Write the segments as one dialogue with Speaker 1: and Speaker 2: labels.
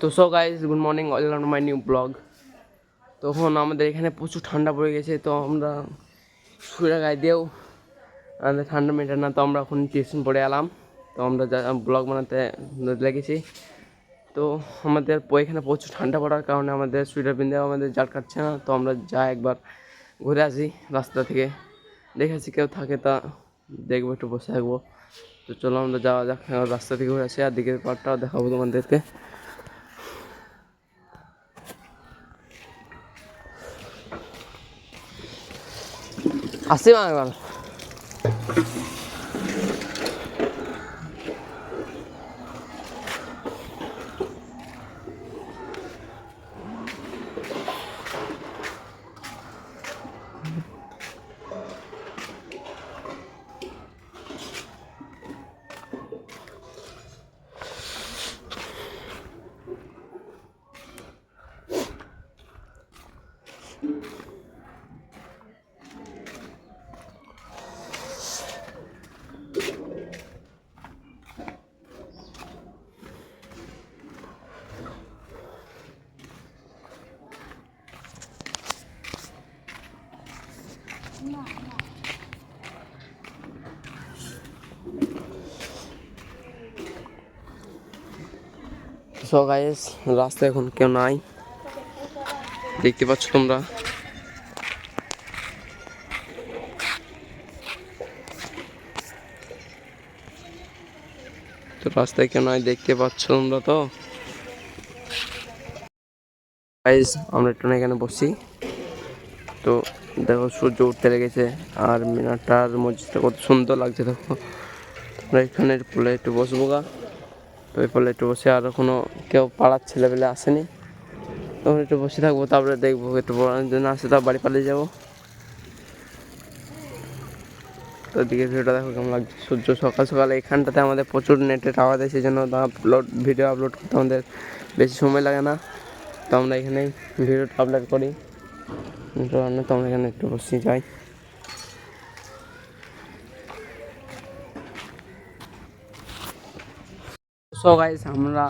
Speaker 1: তো so guys good morning welcome to my new blog. তখন আমাদের এখানে প্রচুর ঠান্ডা পড়ে গেছে, তো আমরা সুরা গায়ে দিয়েও আমাদের ঠান্ডা মেটে না, তো আমরা এখন টিউশন পড়ে এলাম। তো আমরা যা, ব্লগ বানাতে লেগেছি। তো আমাদের এখানে প্রচুর ঠান্ডা পড়ার কারণে আমাদের সুইটার পিনতেও আমাদের জাট কাটছে না, তো আমরা যা একবার ঘুরে আসি রাস্তা থেকে। দেখেছি কেউ থাকে তা, দেখব, একটু বসে থাকব। তো চলো আমরা যাওয়া যাক, রাস্তা থেকে ঘুরে আসি, আর দিকের পাটটাও দেখাবো তোমাদেরকে। আসি বাঙাল সো গাইস রাস্তায় এখন কেউ নাই। দেখতে পাচ্ছ তোমরা। তো রাস্তায় কেউ নাই, দেখতে পাচ্ছ তোমরা তো। গাইস আমরা একটু এখানে বসি। তো দেখো, সূর্য উঠতে লেগেছে আর মিনারটার মসজিদটা কত সুন্দর লাগছে, দেখো। আমরা এখানে পোলে একটু বসবো গা। তো এই পোলে একটু বসে আর কোনো কেউ পাড়ার ছেলেবেলে আসেনি। তখন একটু বসে থাকব, তারপরে দেখব একটু পড়ানোর জন্য আসে, তার বাড়ি পালিয়ে যাব। তো দিকে ভিডিওটা দেখো কেমন লাগছে। সূর্য সকাল সকালে এখানটাতে আমাদের প্রচুর নেটে টাওয়ার দেয় সেই জন্য আপলোড ভিডিও আপলোড করতে আমাদের বেশি সময় লাগে না। তো আমরা এখানেই ভিডিওটা আপলোড করি। তো তো আমরা এখানে একটু বসে যাই। সো গাইস আমরা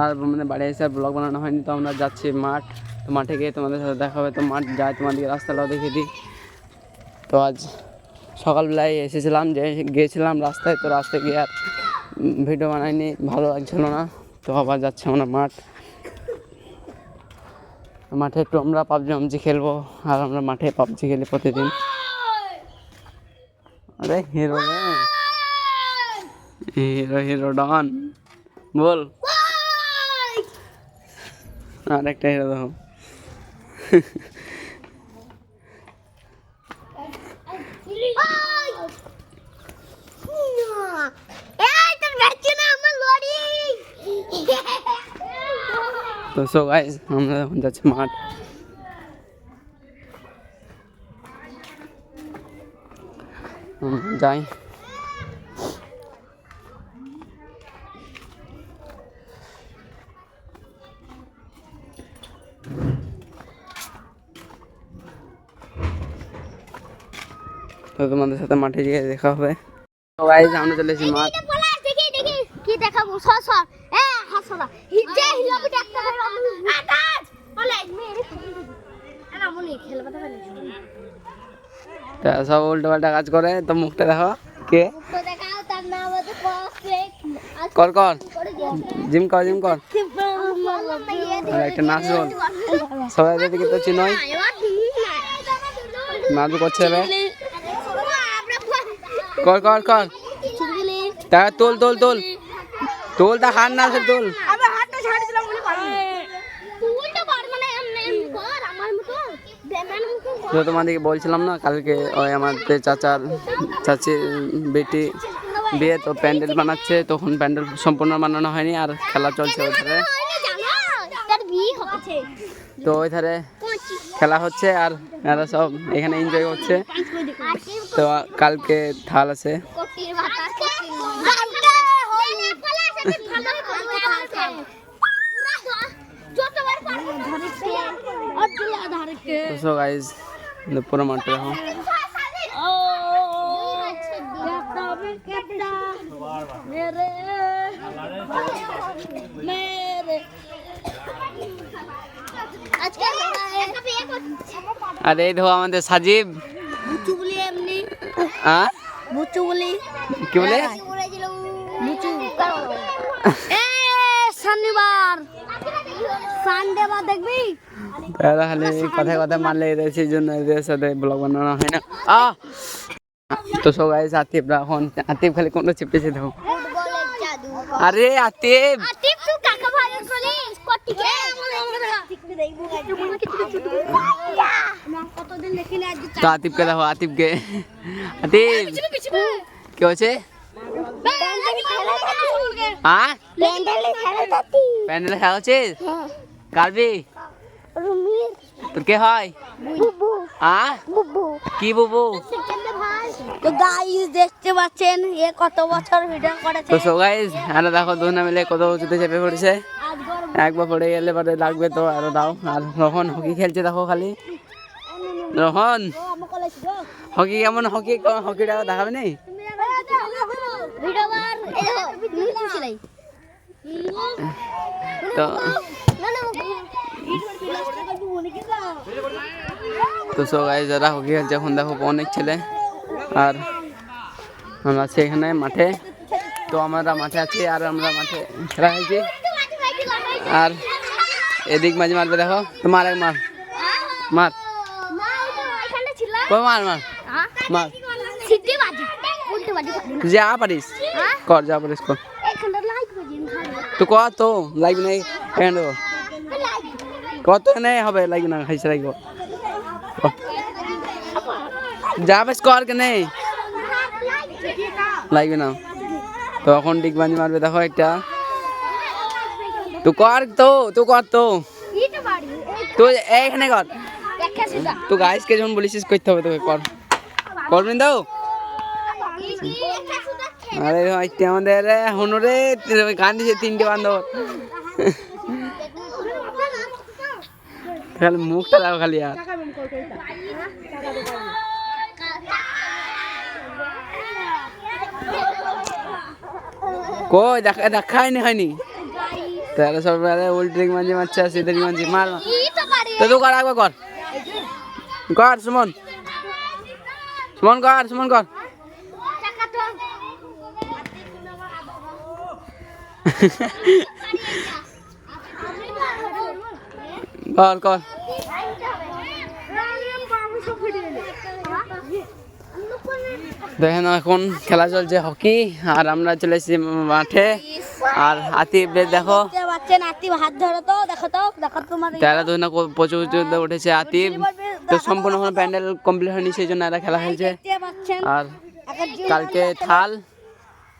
Speaker 1: আর মানে বাড়ি এসে আর ব্লগ বানানো হয়নি, তো আমরা যাচ্ছি মাঠ। তো মাঠে গিয়ে তোমাদের সাথে দেখা হবে। তো মাঠ যায়, তোমাদেরকে রাস্তাটাও দেখিয়ে দিই। তো আজ সকালবেলায় এসেছিলাম, যে গিয়েছিলাম রাস্তায়। তো রাস্তায় গিয়ে আর ভিডিও বানাইনি, ভালো লাগছিল না। তো আবার যাচ্ছে আমরা মাঠ। মাঠে একটু আমরা পাবজি পাবজি খেলব, আর আমরা মাঠে পাবজি খেলি প্রতিদিন। আরে হিরো হিরো হিরো ডন। বল। আর একটা হিরো দেখো তো সো গাইস আমরা এখন যাচ্ছি মাঠ হুম, যাই তো তোমাদের সাথে মাঠে গিয়ে দেখা হবে তো গাইস আমরা চলে এসেছি মাঠ
Speaker 2: দেখি দেখি কি দেখাবো সর সর বলে মেরে মনে
Speaker 1: তা সব উল্টো পাল্টা কাজ করে তো মুখটা দেখো কে
Speaker 2: তো দেখাও তার নাম হচ্ছে কসেক
Speaker 1: কর কর জিম কর জিম কর একটা নাচ বল সবাই দিকে তো চিনই নাচ করছে রে কর কর কর তা তোল তোল তোল তোল তা হার না আছে তোল
Speaker 2: হাতটা ছাড়ি দিলাম বলে এমনি কর আমার মতো।
Speaker 1: তো তোমাদেরকে বলছিলাম না কালকে ওই আমাদের চাচার চাচির বেটি বিয়ে তো প্যান্ডেল বানাচ্ছে তখন প্যান্ডেল সম্পূর্ণ বানানো হয়নি আর খেলা চলছে ওই ধারে। তো ওই ধারে খেলা হচ্ছে আর এরা সব এখানে এনজয় করছে। তো কালকে থাল আছে।
Speaker 2: না কলা সাথে ভালো করতে যতবার পারব ধরতে অদ্দুল ধরতে
Speaker 1: তো সো গাইজ পুরো মাঠটা দেখো
Speaker 2: ও কেটা কেটা মেরে মেরে আজকে একটা বিয়ে করছি
Speaker 1: আর এই দেখো আমাদের সাজিব
Speaker 2: বুচু বলি এমনি
Speaker 1: হ্যাঁ
Speaker 2: বুচু বলি
Speaker 1: কি বলে
Speaker 2: বুচু এ শনিবার। সানডে বার দেখবি?
Speaker 1: তাহলে খালি কথায় কথায় মারলে এদের সেই জন্য এদের সাথে ব্লগ বানানো হয় না। আহ! তো সব গাইস আতিফরা এখন আতিফ খালি কোনো চিপটেছে দেখো। আরে আতিফ!
Speaker 2: আতিফ তুই কাকা
Speaker 1: তো আতিফকে দেখো আতিফকে। আতিফ! কি হচ্ছে? হ্যাঁ প্যান্ডেলে খেলা হচ্ছে কারবি? তোর কে হয়? হ্যাঁ কি বুবু?
Speaker 2: তো গাইস দেখতে পাচ্ছেন এ কত বছর ভিডিও করেছে?
Speaker 1: তো সো গাইস আরে দেখো মিলে কত উঁচুতে চেপে পড়েছে। একবার পড়ে গেলে পরে লাগবে তো আরও দাও। আর রোহন হকি খেলছে দেখো খালি। রোহন হকি কেমন হকি হকিটা দেখাবে নি? তো
Speaker 2: না না
Speaker 1: তো সো গাইস যারা হকি খেলছে এখন দেখো অনেক ছেলে। আর আমরা আছি এখানে মাঠে। তো আমরা মাঠে আছি আর আমরা মাঠে খেলা খেলছি আর এদিক মাঝে মারবে দেখো। তো মার এক মার। মার। মার। মার মার। যা পারিস?
Speaker 2: হ্যাঁ?
Speaker 1: কর যা পারিস কর। তো কর তো লাগবে না কেন? দেবো কত নেই হবে লাগবে না খাইছে লাগবে যা বেশ কর কে নেই? লাগবে না। তো এখন ডিগ বাঞ্জি মারবে দেখো একটা। তুই কর তো তুই কর তো।
Speaker 2: বাড়ি
Speaker 1: তুই কর। তুই গাইসকে যখন বলিস করতে হবে তোকে কর। করবেন তো আরে ভাইটি আমাদের হনুরে গান দিছে তিনটে বান্ধব। খালি মুখটা দাও খালি আর। কই, দেখা দেখাই নি হয়নি তাহলে সব উল্টে মাঝে মারছে, আর সিধে মাঝে মার। মার।
Speaker 2: ইটা বাড়ি
Speaker 1: তো তুই কর একবার কর। কর, সুমন। সুমন কর সুমন কর। কর কর। দেখেন এখন খেলা চলছে হকি, আর আমরা চলে এসেছি মাঠে। আর আতিফ দেখো
Speaker 2: হাত ধরো তো দেখো। তো দেখো তোমার
Speaker 1: তেরা উঠেছে আতিফ। তো সম্পূর্ণ প্যান্ডেল কমপ্লিট হয়নি, সেই জন্য এরা খেলা খেলছে। আর কালকে থাল।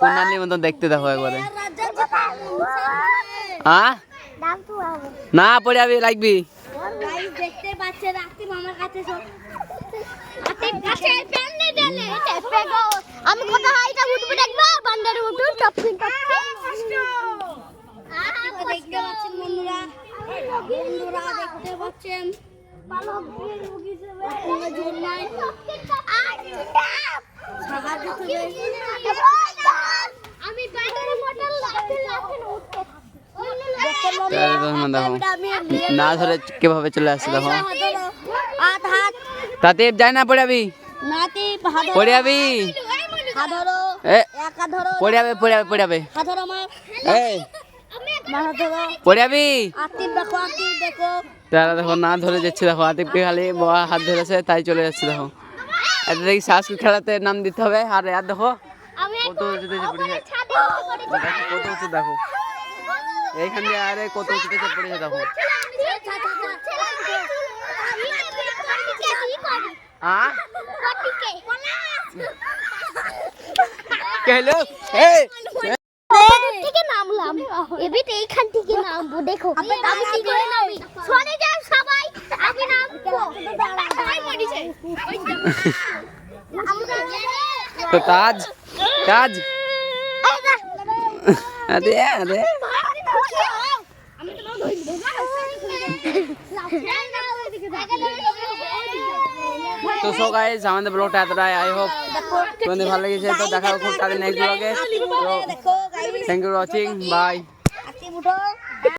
Speaker 1: কোনালির মতো দেখতে দেখো একবারে হ্যাঁ না পড়ে যাবি লাগবি
Speaker 2: দেখতে পাচ্ছেন আতিফ আমার কাছে আমি কত হাইটা উঠবো দেখব বান্দার দেখতে পাচ্ছেন বন্ধুরা বন্ধুরা দেখতে পাচ্ছেন সাহায্য করে আমি বান্দার মোটর লাফে লাফে উঠতে
Speaker 1: তাহলে তখন দেখো, না ধরে কীভাবে চলে আসছে দেখো। তাতে যাই না, পড়ে
Speaker 2: হাত
Speaker 1: পড়ে
Speaker 2: এক
Speaker 1: পড়ে যাবে পড়ে যাবে পড়ে
Speaker 2: ধরো
Speaker 1: পড়ে
Speaker 2: দেখো
Speaker 1: তারা দেখো, না ধরে যাচ্ছে দেখো আতিফকে খালি বাবা হাত ধরেছে, তাই চলে যাচ্ছে দেখো। এটা দেখি শ্বাস খেলাতে নাম দিতে হবে, আর আর দেখো, কত দেখো। এইখান দিয়ে আরে কত চেপে পড়েছে দেখো। আ? কে হলো? এই
Speaker 2: থেকে নামলাম নামবো এবিট এইখান থেকে নামবো দেখো আমি কি করে নামি সরে যাও সবাই আমি নামবো
Speaker 3: তো তাজ তাজ আরে আরে। তো সো গাইস আমাদের ব্লগটা এতটাই আই হোপ তোমাদের ভালো লেগেছে, তো দেখা খুব তাড়াতাড়ি নেক্সট ব্লগে তো থ্যাংক ইউ ওয়াচিং বাই